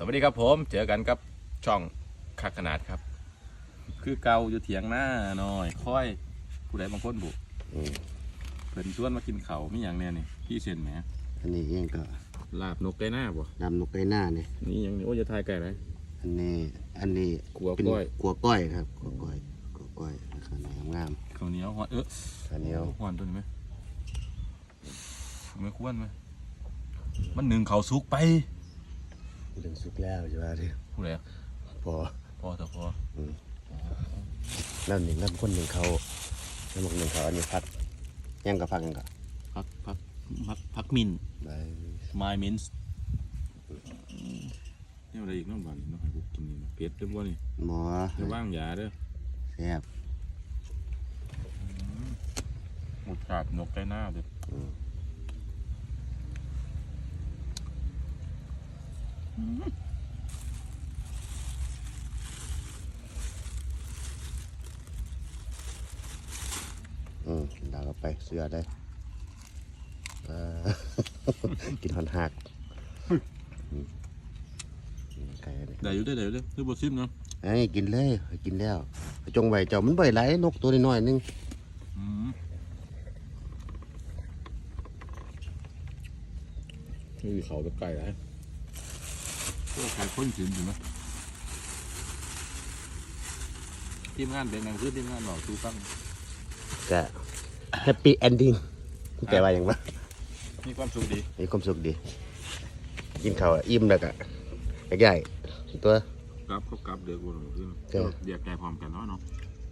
สวัสดีครับผมเจอกันกับช่องคักขนาดครับ คือเกาอยู่เถียงหน้าหน่อย ค่อยผู้ใดบางคนบุอืมเพิ่นชวนมากินเขาวมีอย่างแน่นี่พี่เซนแหมอันนี้เองก็ลาบนกไก่หน้าบ่ดำนกไก่หน้านี่นี่ยังนี่โอ้ยจะทายไก่ไรอันนี้อันนี้ขัวเป็นก้อยขัวก้อยครับขัวก้อยขัวก้อยราคาไหนงามข้าวเหนียวหอนเออๆข้าวเหนียวหอนตัวนี้ไหมไม่ควรไหมมันหนึ่งเขาวสุกไป เรื่องสุกแล้วใช่ไหมที่ผู้ใดอะพอพอแต่พอน้ำหนึ่งน้ำคนหนึ่งเขาน้ำหมกหนึ่งเขาอันนี้พัดย่างกับพักกันก็พักพักพักพักมินได้ My Mints นี่อะไรอีกน้องบ้านน้องให้กูกินนี่นะเผ็ดเด้อบ่นี่หมออย่าว่างยาเด้อแซ่บหมดขาดนกใกล้หน้าเด้อ อืมอืมดาวก็ไปเสือได้กินหอนหักไก่นี่ได้อยู่ได้ได้อยู่ได้อคือบ่ซิมเนาะไอ้กินเลยกินแล้ว จงไหวเจ้ามันบ่อยหลายนกตัวน้อยนึงนี่เขาแบบไก่ไร พวกไก่ข้นสินอยู่ไหมทีมงานเป็นไงคือทีมงานบอกทูฟังก็แฮปปี้เอนดิ้งแปลว่าอย่างวะมีความสุขดีมีความสุขดี กินข้าวอิ่มแล้วก็อยากใหญ่ตัวกลับเขากลับเดือกวันขึ้นใช่เดียกไก่พร้อมกันเนาะเนาะ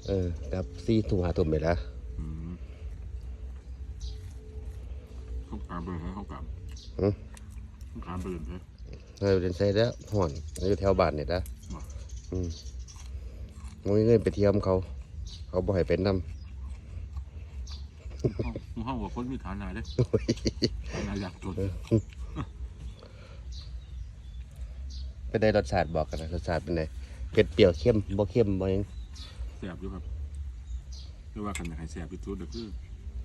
เออกับซี่ถุงหาตุ่มไปแล้วอืมเขากลับไปให้เขากลับอืมเขากลับไปเลย เถอะเออเป็นไซแล้วห่อนอยู่แถวบ้านเนี่ยนะว่ะอืมมึงมีเงินไปเที่ยวมเขา เขาบ่ให้เป็นน้มึงห้องกับคนมีฐานะเด้ำฐานะอยากจนไปได้รสชาติบอกกันนะรสชาติเป็นไงเผ็ดเปรี้ยวเข้มบ่เข้มบ่หยังแสบอยู่ครับเรียกว่าคันอยากให้แสบที่สุดก็คือ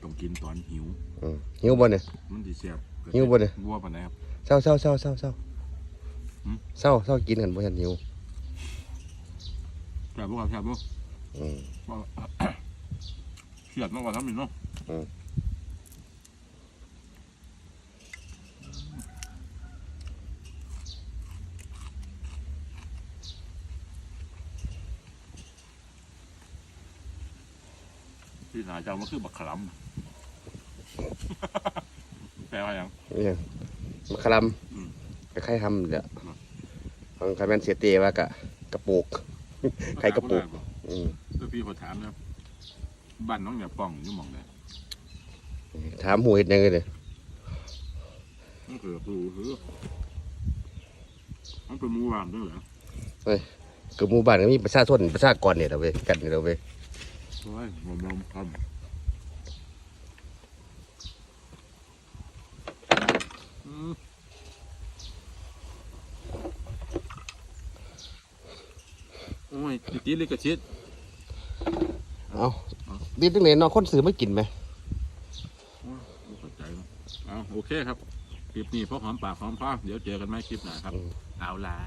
ต้องกินตอนหิวอืมหิวบ่เนี่ยมันดีแสบหิวบ่เนี่ยบัวปานไหนครับเศร้าเศร้าเศร้าเศร้าเศร้า หืม เศร้าเศร้ากินกันบ่ทันหิวแสบบ่ครับแสบบ่อืมว่าเครียดมากกว่าทำอีกเนาะอืม ที่หนาเจ้ามันคือบักขลัมแปลว่าหยังนี่ยังมะขะลอืมำไปไข่ทำเดี๋ยว อืมของใครแม่นเสียเตว่ากะกระปุกใครกระปุกบ่ได้อืมเดี๋ยวพี่ขอถามนะครับบ้านน้องอย่าป้องอยู่หมองไหนถามหูเห็ดยังไงเลยมันคือปูคือมันเป็นหมูหวานด้วยเหรอคือหมู่บ้านก็มีประชาชนประชากรเนี่ยเราเว้ยกันเนี่ยเราเว้ยโอ้ยผมลองทำอืม อ้ยตีลิกระชิดเอาดีตั้งไหนเนาะคนซื้อไม่กินไหมโอ้ยไม่เข้าใจเนอะเอาโอเคครับ คลิปนี้พอหอมปากหอมคอเดี๋ยวเจอกันไหมคลิปหน้าครับ เอาล่ะ